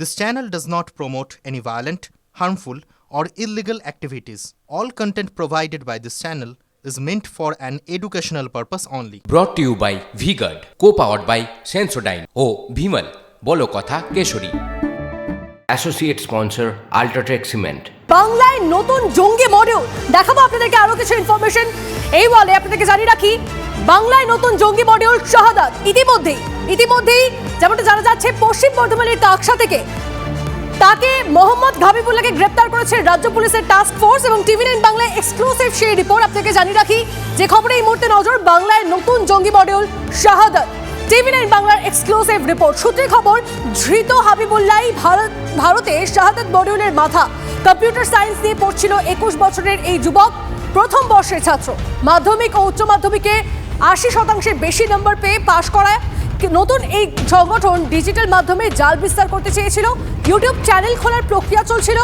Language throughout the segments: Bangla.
This channel does not promote any violent, harmful, or illegal activities. All content provided by this channel is meant for an educational purpose only. To you by V Guard co powered by Sensodyne ও ভিমল বলো কথা Kesari associate sponsor UltraTech cement বাংলায় নতুন জঙ্গি মডিউল দেখাবো আপনাদেরকে আরও কিছু ইনফরমেশন এই বলে আপনাদেরকে জানিয়ে রাখি বাংলায় নতুন জঙ্গি মডিউল শাহাদাত। ইতিমধ্যেই ইতিমধ্যেই যেমনটা জানা যাচ্ছে, পশ্চিম বর্ধমানের কাকসা থেকে তাকে মোহাম্মদ ঘাবিবুল্লাহকে গ্রেপ্তার করেছে রাজ্য পুলিশের টাস্ক ফোর্স এবং টিভি নাইন বাংলায় এক্সক্লুসিভ সেই রিপোর্ট আপনাকে জানিয়ে রাখি, যে খবরে এই মুহূর্তে নজর বাংলায় নতুন জঙ্গি মডিউল শাহাদাত। টিভি নাইন বাংলার এক্সক্লুসিভ রিপোর্ট সূত্রে খবর, ধৃত হাবিবুল্লাহ ভারত, ভারতে শাহাদাত মডিউলের মাথা। কম্পিউটার সায়েন্স নিয়ে পড়ছিল একুশ বছরের এই যুবক, প্রথম বর্ষের ছাত্র। মাধ্যমিক ও উচ্চ মাধ্যমিকে আশি শতাংশের বেশি নম্বর পেয়ে পাশ করায়। নতুন এই সংগঠন ডিজিটাল মাধ্যমে জাল বিস্তার করতে চেয়েছিল। ইউটিউব চ্যানেল খোলার প্রক্রিয়া চলছিল।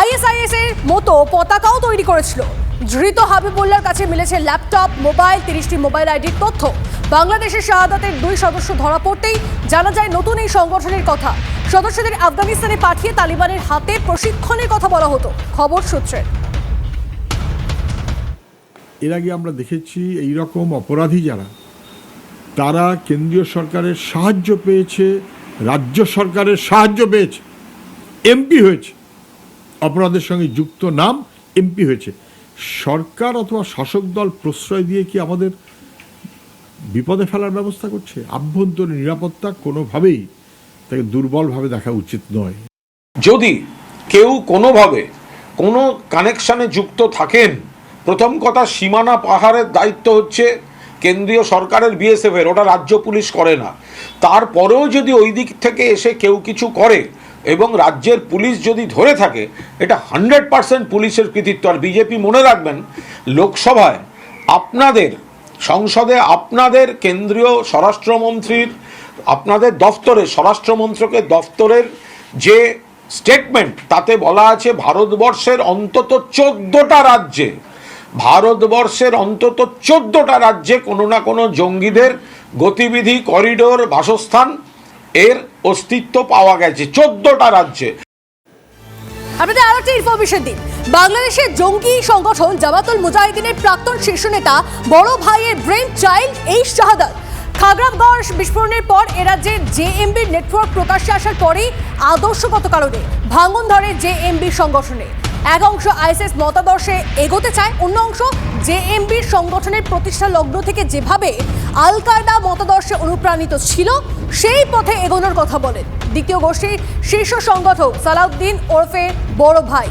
আইএসআইএস এর মতো পতাকাও তৈরি করেছিল। ধৃত হাবিবুল্লার কাছে মিলেছে ল্যাপটপ মোবাইল তিরিশটি মোবাইল আইডির তথ্য। বাংলাদেশের শাহাদাতের দুই সদস্য ধরা পড়তেই জানা যায় নতুন এই সংগঠনের কথা। সদস্যদের আফগানিস্তানে পাঠিয়ে তালিবানের হাতে প্রশিক্ষণের কথা বলা হতো। খবর সূত্রে। এর আগে আমরা দেখেছি এই রকম অপরাধী যারা, তারা কেন্দ্রীয় সরকারের সাহায্য পেয়েছে, রাজ্য সরকারের সাহায্য পেয়েছে, এমপি হয়েছে, অপরাধের সঙ্গে যুক্ত নাম এমপি হয়েছে। সরকার অথবা শাসক দল প্রশ্রয় দিয়ে কি আমাদের বিপদে ফেলার ব্যবস্থা করছে? আভ্যন্তরীণ নিরাপত্তা কোনোভাবেই তাকে দুর্বলভাবে দেখা উচিত নয়। যদি কেউ কোনোভাবে কোনো কানেকশানে যুক্ত থাকেন প্রথম কথা, সীমানা পাহাড়ের দায়িত্ব হচ্ছে কেন্দ্রীয় সরকারের বিএসএফ এর, ওটা রাজ্য পুলিশ করে না। তারপরেও যদি ওই দিক থেকে এসে কেউ কিছু করে এবং রাজ্যের পুলিশ যদি ধরে থাকে, এটা হান্ড্রেড পার্সেন্ট পুলিশের কৃতিত্ব। আর বিজেপি মনে রাখবেন, লোকসভায় আপনাদের, সংসদে আপনাদের কেন্দ্রীয় স্বরাষ্ট্রমন্ত্রীর, আপনাদের দফতরে স্বরাষ্ট্রমন্ত্রকের দফতরের যে স্টেটমেন্ট তাতে বলা আছে, ভারতবর্ষের অন্তত চোদ্দটা রাজ্যে ভারতবর্ষের অন্তত চোদ্দটা রাজ্যে কোনো না কোনো জঙ্গিদের গতিবিধি, করিডোর, বাসস্থান এর অস্তিত্ব পাওয়া গেছে, চোদ্দটা রাজ্যে। আপনাদের আরও একটা ইনফরমেশন দিন। বাংলাদেশের জঙ্গি সংগঠন জামাতুল মুজাহিদিনের প্রাক্তন শীর্ষ নেতা, বড় ভাইয়ের ব্রেন চাইল্ড এই শাহাদাত খাগড়াগড় বিস্ফোরণের পর এ রাজ্যের জেএমবির নেটওয়ার্ক প্রকাশ্যে আসার পরেই আদর্শগত কারণে ভাঙন ধরে জেএমবির সংগঠনে। এক অংশ আইএসএস মতাদর্শে এগোতে চায়, অন্য অংশ জেএমবির সংগঠনের প্রতিষ্ঠা লগ্ন থেকে যেভাবে আল কায়দা মতাদর্শে অনুপ্রাণিত ছিল, সেই পথে এগোনোর কথা বলেন দ্বিতীয় গোষ্ঠীর শীর্ষ সংগঠক সালাউদ্দিন ওরফে বড় ভাই।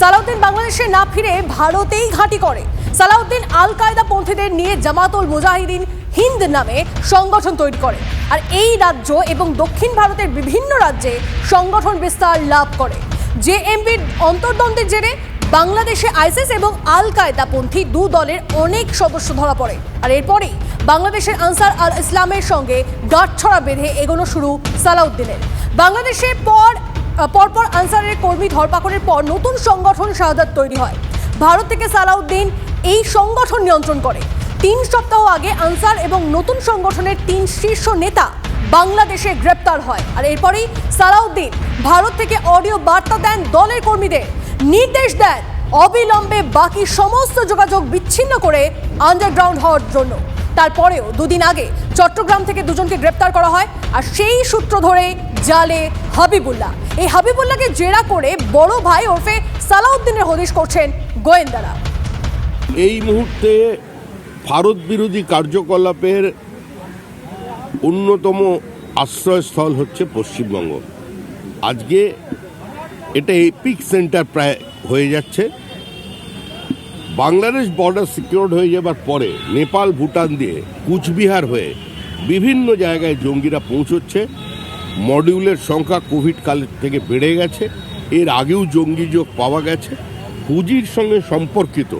সালাউদ্দিন বাংলাদেশে না ফিরে ভারতেই ঘাঁটি করে। সালাউদ্দিন আল কায়দা পন্থীদের নিয়ে জামাতুল মুজাহিদিন হিন্দ নামে সংগঠন তৈরি করে। আর এই রাজ্য এবং দক্ষিণ ভারতের বিভিন্ন রাজ্যে সংগঠন বিস্তার লাভ করে। জেএমবির অন্তর্দ্বন্দ্বের জেরে বাংলাদেশে আইসিস এবং আল কায়দাপন্থী দু দলের অনেক সদস্য ধরা পড়ে। আর এরপরেই বাংলাদেশের আনসার আল ইসলামের সঙ্গে গাঁটছড়া বেঁধে এগোনো শুরু সালাউদ্দিনের। বাংলাদেশের পর, পরপর আনসারের কর্মী ধরপাকড়ের পর নতুন সংগঠন শাহাদাত তৈরি হয়। ভারত থেকে সালাউদ্দিন এই সংগঠন নিয়ন্ত্রণ করে। তিন সপ্তাহ আগে আনসার এবং নতুন সংগঠনের তিন শীর্ষ নেতা বাংলাদেশে গ্রেপ্তার হয়। আর এরপরেই সালাউদ্দিন ভারত থেকে অডিও বার্তা দেন দলের কর্মীদের। নির্দেশ দেন অবিলম্বে বাকি সমস্ত যোগাযোগ বিচ্ছিন্ন করে আন্ডারগ্রাউন্ড হওয়ার জন্য। তারপরেও দুদিন আগে চট্টগ্রাম থেকে দুজনকে গ্রেপ্তার করা হয়। আর সেই সূত্র ধরে জালে হাবিবুল্লাহ। এই হাবিবুল্লাহকে জেরা করে বড় ভাই ওরফে সালাউদ্দিনের হদিশ করছেন গোয়েন্দারা। এই মুহূর্তে ভারত বিরোধী কার্যকলাপের অন্যতম আশ্রয়স্থল হচ্ছে পশ্চিমবঙ্গ। আজকে এটা এপিক সেন্টার প্রায় হয়ে যাচ্ছে। বাংলাদেশ বর্ডার সিকিউরড হয়ে যাবার পরে নেপাল, ভুটান দিয়ে কুচবিহার হয়ে বিভিন্ন জায়গায় জঙ্গিরা পৌঁছচ্ছে। মডিউলের সংখ্যা কোভিড কালের থেকে বেড়ে গেছে। এর আগেও জঙ্গি যোগ পাওয়া গেছে। পুঁজির সঙ্গে সম্পর্কিত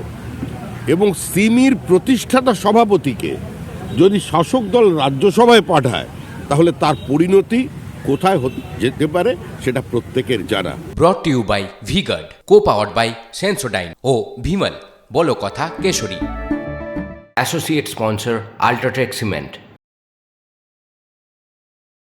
এবং সিমির প্রতিষ্ঠাতা সভাপতিকে যদি শাসক দল রাজ্যসভায় পাঠায় তাহলে তার পরিণতি কোথায় হতে- যেতে পারে সেটা প্রত্যেকের জানা। Brought to you by V Guard co powered by Sensodyne ও ভিমল বলো কথা Kesari. Associate sponsor UltraTech cement